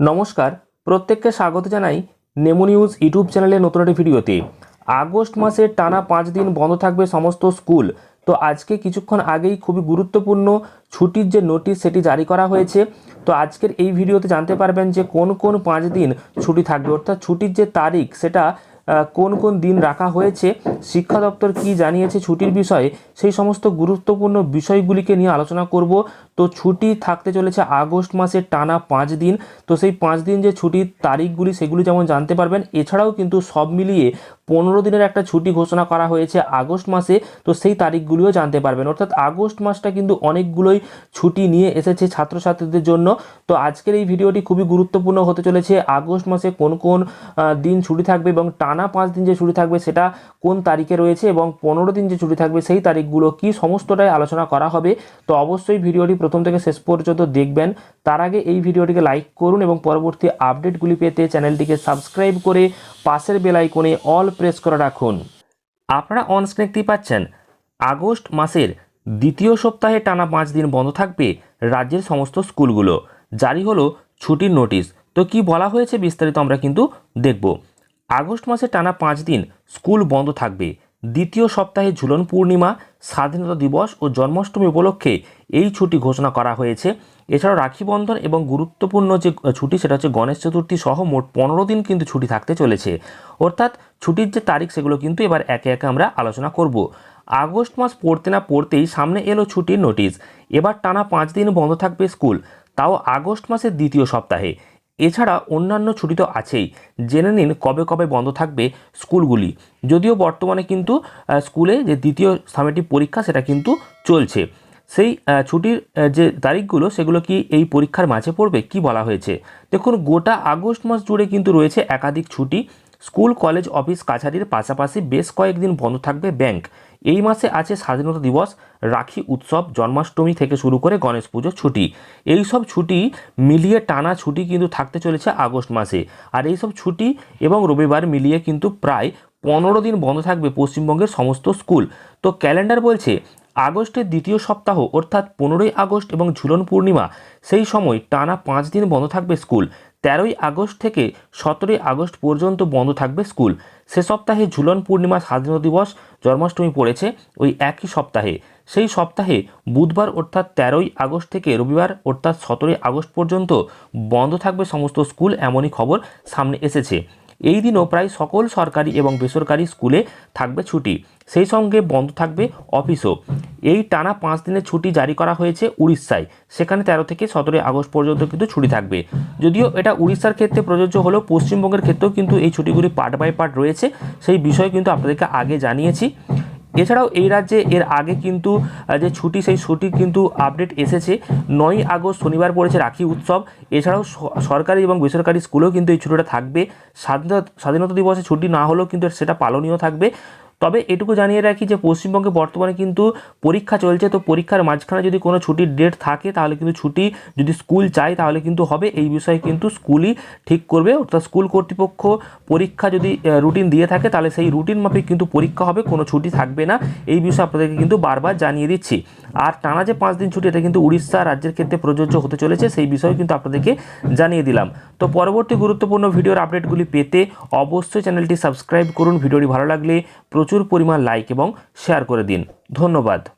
নমস্কার, প্রত্যেককে স্বাগত জানাই নেমো নিউজ ইউটিউব চ্যানেলে নতুন একটি ভিডিওতে। আগস্ট মাসে টানা পাঁচ দিন বন্ধ থাকবে সমস্ত স্কুল। তো আজকে কিছুক্ষণ আগেই খুবই গুরুত্বপূর্ণ ছুটির যে নোটিশ সেটি জারি করা হয়েছে। তো আজকের এই ভিডিওতে জানতে পারবেন যে কোন কোন পাঁচ দিন ছুটি থাকবে। অর্থাৎ ছুটির যে তারিখ সেটা কোন কোন দিন রাখা হয়েছে, শিক্ষা দপ্তর কি জানিয়েছে ছুটির বিষয়ে, সেই সমস্ত গুরুত্বপূর্ণ বিষয়গুলিকে নিয়ে আলোচনা করব। তো ছুটি থাকতে চলেছে আগস্ট মাসের টানা পাঁচ দিন। তো সেই পাঁচ দিন যে ছুটির তারিখগুলি, সেগুলি যেমন জানতে পারবেন। এছাড়াও কিন্তু সব মিলিয়ে পনেরো দিনের একটা ছুটি ঘোষণা করা হয়েছে আগস্ট মাসে, তো সেই তারিখগুলিও জানতে পারবেন। অর্থাৎ আগস্ট মাসটা কিন্তু অনেকগুলোই ছুটি নিয়ে এসেছে ছাত্রছাত্রীদের জন্য। তো আজকের এই ভিডিওটি খুবই গুরুত্বপূর্ণ হতে চলেছে, আগস্ট মাসে কোন কোন দিন ছুটি থাকবে এবং টানা পাঁচ দিন যে ছুটি থাকবে সেটা কোন তারিখে রয়েছে এবং পনেরো দিন যে ছুটি থাকবে সেই তারিখগুলো কি সমস্তটাই আলোচনা করা হবে। তো অবশ্যই ভিডিওটি প্রথম থেকে শেষ পর্যন্ত দেখবেন। তার আগে এই ভিডিওটিকে লাইক করুন এবং পরবর্তী আপডেটগুলি পেতে চ্যানেলটিকে সাবস্ক্রাইব করে পাশের বেল আইকনে অল প্রেস করে রাখুন। আপনারা অন স্ক্রিন দেখতেই পাচ্ছেন, আগস্ট মাসের দ্বিতীয় সপ্তাহে টানা পাঁচ দিন বন্ধ থাকবে রাজ্যের সমস্ত স্কুলগুলো। জারি হলো ছুটির নোটিশ তো কি বলা হয়েছে বিস্তারিত আমরা কিন্তু দেখব। আগস্ট মাসে টানা পাঁচ দিন স্কুল বন্ধ থাকবে। দ্বিতীয় সপ্তাহে ঝুলন পূর্ণিমা, স্বাধীনতা দিবস ও জন্মাষ্টমী উপলক্ষে এই ছুটি ঘোষণা করা হয়েছে। এছাড়াও রাখি বন্ধন এবং গুরুত্বপূর্ণ যে ছুটি সেটা হচ্ছে গণেশ চতুর্থী সহ মোট পনেরো দিন কিন্তু ছুটি থাকতে চলেছে। অর্থাৎ ছুটির যে তারিখ সেগুলো কিন্তু এবার একে একে আমরা আলোচনা করব। আগস্ট মাস পড়তে না পড়তেই সামনে এলো ছুটির নোটিশ। এবার টানা পাঁচ দিন বন্ধ থাকবে স্কুল, তাও আগস্ট মাসের দ্বিতীয় সপ্তাহে। এছাড়া অন্যান্য ছুটি তো আছেই, জেনে নিন কবে কবে বন্ধ থাকবে স্কুলগুলি। যদিও বর্তমানে কিন্তু স্কুলে যে দ্বিতীয় সামেটিক পরীক্ষা সেটা কিন্তু চলছে। সেই ছুটির যে তারিখগুলো, সেগুলো কি এই পরীক্ষার মাঝে পড়বে? কি বলা হয়েছে? দেখুন, গোটা আগস্ট মাস জুড়ে কিন্তু রয়েছে একাধিক ছুটি। স্কুল, কলেজ, অফিস, কাছারির পাশাপাশি বেশ কয়েকদিন বন্ধ থাকবে ব্যাংক। এই মাসে আছে স্বাধীনতা দিবস, রাখি উৎসব, জন্মাষ্টমী থেকে শুরু করে গণেশ পুজো ছুটি। এই সব ছুটি মিলিয়ে টানা ছুটি কিন্তু থাকতে চলেছে আগস্ট মাসে। আর এই সব ছুটি এবং রবিবার মিলিয়ে কিন্তু প্রায় পনেরো দিন বন্ধ থাকবে পশ্চিমবঙ্গের সমস্ত স্কুল। তো ক্যালেন্ডার বলছে আগস্টের দ্বিতীয় সপ্তাহ, অর্থাৎ পনেরোই আগস্ট এবং ঝুলন পূর্ণিমা, সেই সময় টানা পাঁচ দিন বন্ধ থাকবে স্কুল। তেরোই আগস্ট থেকে সতেরোই আগস্ট পর্যন্ত বন্ধ থাকবে স্কুল। সে সপ্তাহে ঝুলন পূর্ণিমা স্বাধীনতা দিবস জন্মাষ্টমী পড়েছে ওই একই সপ্তাহে। সেই সপ্তাহে বুধবার, অর্থাৎ তেরোই আগস্ট থেকে রবিবার, অর্থাৎ সতেরোই আগস্ট পর্যন্ত বন্ধ থাকবে সমস্ত স্কুল, এমনই খবর সামনে এসেছে। এই দিনও প্রায় সকল সরকারি এবং বেসরকারি স্কুলে থাকবে ছুটি। সেই সঙ্গে বন্ধ থাকবে অফিসও। এই টানা পাঁচ দিনের ছুটি জারি করা হয়েছে উড়িষ্যায়। সেখানে তেরো থেকে সতেরোই আগস্ট পর্যন্ত কিন্তু ছুটি থাকবে। যদিও এটা উড়িষ্যার ক্ষেত্রে প্রযোজ্য হলেও পশ্চিমবঙ্গের ক্ষেত্রেও কিন্তু এই ছুটিগুলি পার্ট বাই পার্ট রয়েছে। সেই বিষয়ে কিন্তু আপনাদেরকে আগে জানিয়েছি। এছাড়াও এই রাজ্যে এর আগে কিন্তু যে ছুটি, সেই ছুটি কিন্তু আপডেট এসেছে। নয় আগস্ট শনিবার পড়েছে রাখি উৎসব। এছাড়াও সরকারি এবং বেসরকারি স্কুলেও কিন্তু এই ছুটিটা থাকবে। স্বাধীনতা স্বাধীনতা দিবসে ছুটি না হলেও কিন্তু সেটা পালনীয় থাকবে। তবে এটুকু জানিয়ে রাখি যে পশ্চিমবঙ্গে বর্তমানে কিন্তু পরীক্ষা চলছে, তো পরীক্ষার মাঝখানে যদি কোনো ছুটির ডেট থাকে, তাহলে কিন্তু ছুটি যদি স্কুল চায়, তাহলে কিন্তু হবে। এই বিষয়ে কিন্তু স্কুলই ঠিক করবে। অর্থাৎ স্কুল কর্তৃপক্ষ পরীক্ষা যদি রুটিন দিয়ে থাকে, তাহলে সেই রুটিন মাফিক কিন্তু পরীক্ষা হবে, কোনো ছুটি থাকবে না। এই বিষয়ে আপনাদেরকে কিন্তু বারবার জানিয়ে দিচ্ছি। আর টানা যে পাঁচ দিন ছুটি, এটা কিন্তু উড়িষ্যা রাজ্যের ক্ষেত্রে প্রযোজ্য হতে চলেছে, সেই বিষয়ে কিন্তু আপনাদেরকে জানিয়ে দিলাম। তো পরবর্তী গুরুত্বপূর্ণ ভিডিওর আপডেটগুলি পেতে অবশ্যই চ্যানেলটি সাবস্ক্রাইব করুন। ভিডিওটি ভালো লাগলে প্রচুর পরিমাণ লাইক এবং শেয়ার করে দিন। ধন্যবাদ।